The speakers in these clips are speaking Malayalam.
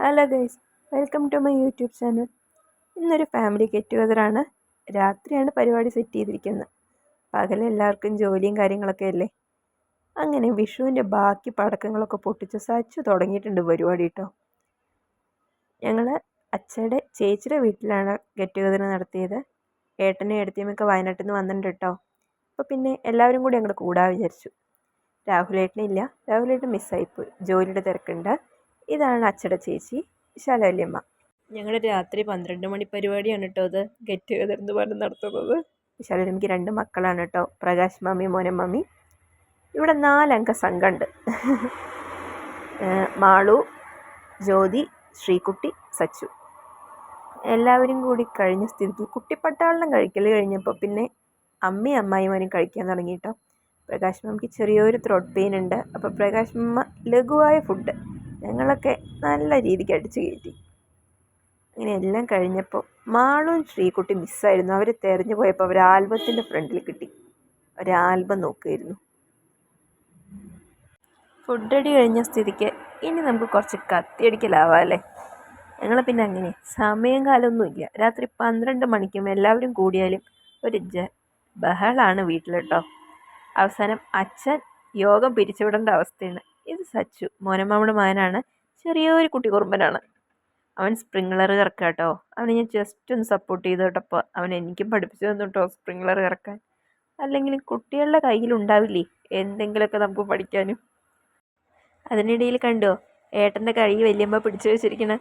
Hello guys welcome to my YouTube channel ഇന്നൊരു ഫാമിലി ഗെറ്റ് ടുഗദറാണ് രാത്രിയാണ് പരിപാടി സെറ്റ് ചെയ്തിരിക്കുന്നത്. പകൽ എല്ലാവർക്കും ജോലിയും കാര്യങ്ങളൊക്കെ അല്ലേ? അങ്ങനെ വിഷുവിന്റെ ബാക്കി പടക്കങ്ങളൊക്കെ പൊട്ടിച്ച് സച്ചു തുടങ്ങിയിട്ടുണ്ട് പരിപാടി കേട്ടോ ഞങ്ങൾ അച്ഛയുടെ ചേച്ചിയുടെ വീട്ടിലാണ് ഗെറ്റ് ടുഗദർ നടത്തിയത്. ഏട്ടനെ ഏടത്തിയുമൊക്കെ വയനാട്ടിൽ നിന്ന് വന്നിട്ടുണ്ട് കേട്ടോ അപ്പോൾ പിന്നെ എല്ലാവരും കൂടി അങ്ങോട്ട് കൂടാൻ വിചാരിച്ചു. രാഹുലേട്ടനില്ല. രാഹുലേട്ടൻ മിസ്സായിപ്പോയി ജോലിയുടെ തിരക്കുണ്ട്. ഇതാണ് അച്ചട ചേച്ചി ശാലവല്യമ്മ ഞങ്ങൾ രാത്രി പന്ത്രണ്ട് മണി പരിപാടിയാണ് കേട്ടോ അത്. ഗെറ്റ് ടുഗദർ എന്ന് പറഞ്ഞ് നടത്തുന്നത്. ശാലവല്യമ്മയ്ക്ക് രണ്ട് മക്കളാണ് കേട്ടോ പ്രകാശ് മമ്മി മോനം മമ്മി ഇവിടെ നാലംഗ സംഘമുണ്ട് മാളു ജ്യോതി ശ്രീകുട്ടി സച്ചു. എല്ലാവരും കൂടി കഴിഞ്ഞ സ്ഥിതിക്ക് കുട്ടിപ്പട്ടാളനം കഴിക്കൽ കഴിഞ്ഞപ്പോൾ പിന്നെ അമ്മയും അമ്മായിമാരും കഴിക്കാൻ തുടങ്ങി കേട്ടോ പ്രകാശ് മമ്മിക്ക് ചെറിയൊരു ത്രോട്ട് പെയിൻ ഉണ്ട്. അപ്പോൾ പ്രകാശ് മമ്മ ലഘുവായ ഫുഡ് ഞങ്ങളൊക്കെ നല്ല രീതിക്ക് അടിച്ചു കയറ്റി. അങ്ങനെ എല്ലാം കഴിഞ്ഞപ്പോൾ മാളും ശ്രീകുട്ടി മിസ്സായിരുന്നു. അവർ തെരഞ്ഞു പോയപ്പോൾ അവർ ആൽബത്തിന്റെ ഫ്രണ്ടിൽ കിട്ടി. ഒരാൽബം നോക്കുമായിരുന്നു ഫുഡ് അടി കഴിഞ്ഞ സ്ഥിതിക്ക് ഇനി നമുക്ക് കുറച്ച് കത്തിയടിക്കലാവാം അല്ലേ? ഞങ്ങൾ പിന്നെ അങ്ങനെ സമയം കാലമൊന്നുമില്ല രാത്രി പന്ത്രണ്ട് മണിക്കും എല്ലാവരും കൂടിയാലും ഒരു ജ ബഹളാണ് വീട്ടിൽ കേട്ടോ അവസാനം അച്ഛൻ യോഗം പിരിച്ചുവിടേണ്ട അവസ്ഥയാണ്. ഇത് സച്ചു മോനമ്മയുടെ മകനാണ്. ചെറിയൊരു കുട്ടി കുറുമ്പനാണ് അവൻ സ്പ്രിംഗ്ലർ ഇറക്കുക കേട്ടോ അവനെ ഞാൻ ജസ്റ്റ് ഒന്ന് സപ്പോർട്ട് ചെയ്ത് കേട്ടപ്പോൾ അവൻ എനിക്കും പഠിപ്പിച്ചു തന്നു കേട്ടോ സ്പ്രിംഗ്ലർ ഇറക്കാൻ അല്ലെങ്കിൽ കുട്ടികളുടെ കയ്യിലുണ്ടാവില്ലേ എന്തെങ്കിലുമൊക്കെ നമുക്ക് പഠിക്കാനും. അതിനിടയിൽ കണ്ടോ ഏട്ടന്റെ കൈ വലിയമ്മ പിടിച്ചു വെച്ചിരിക്കണ.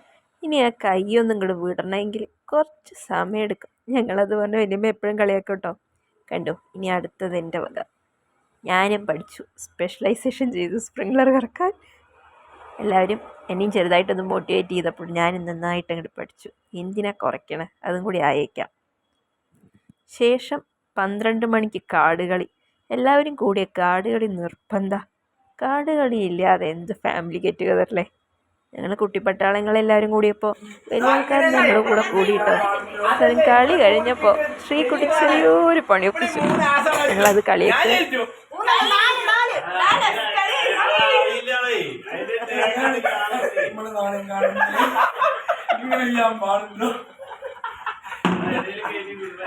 ഇനി ആ കൈയൊന്നും ഇങ്ങോട്ട് വിടണമെങ്കിൽ കുറച്ച് സമയം എടുക്കും. ഞങ്ങളത് പറഞ്ഞ് വലിയമ്മ എപ്പോഴും കളിയാക്കും കേട്ടോ. കണ്ടോ ഇനി അടുത്തത് എന്റെ വക. ഞാനും പഠിച്ചു. സ്പെഷ്യലൈസേഷൻ ചെയ്തു. സ്പ്രിംഗ്ലർ കറക്കാൻ. എല്ലാവരും എന്നെയും ചെറുതായിട്ടൊന്ന് മോട്ടിവേറ്റ് ചെയ്തപ്പോൾ ഞാനും നന്നായിട്ട് അങ്ങോട്ട് പഠിച്ചു. എന്തിനാ കുറയ്ക്കണേ? അതും കൂടി ആയേക്കാം ശേഷം പന്ത്രണ്ട് മണിക്ക് കാടുകളി. എല്ലാവരും കൂടിയ കാടുകളി നിർബന്ധ. കാടുകളി ഇല്ലാതെ എന്ത് ഫാമിലി ഗെറ്റ് ടുഗതറല്ലേ ഞങ്ങൾ കുട്ടിപ്പട്ടാളങ്ങളെല്ലാവരും കൂടിയപ്പോൾ വലിയ ആൾക്കാർ ഞങ്ങളുടെ കൂടെ കൂടിയിട്ടോ? കളി കഴിഞ്ഞപ്പോൾ ശ്രീകുട്ടി ചെറിയൊരു പണിയൊക്കെ ഒപ്പിച്ചു. ഞങ്ങളത് കളിയൊക്കെ.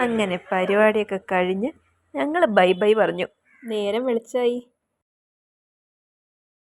അങ്ങനെ പരിപാടിയൊക്കെ കഴിഞ്ഞ് ഞങ്ങൾ ബൈ ബൈ പറഞ്ഞു. നേരം വെളിച്ചായി.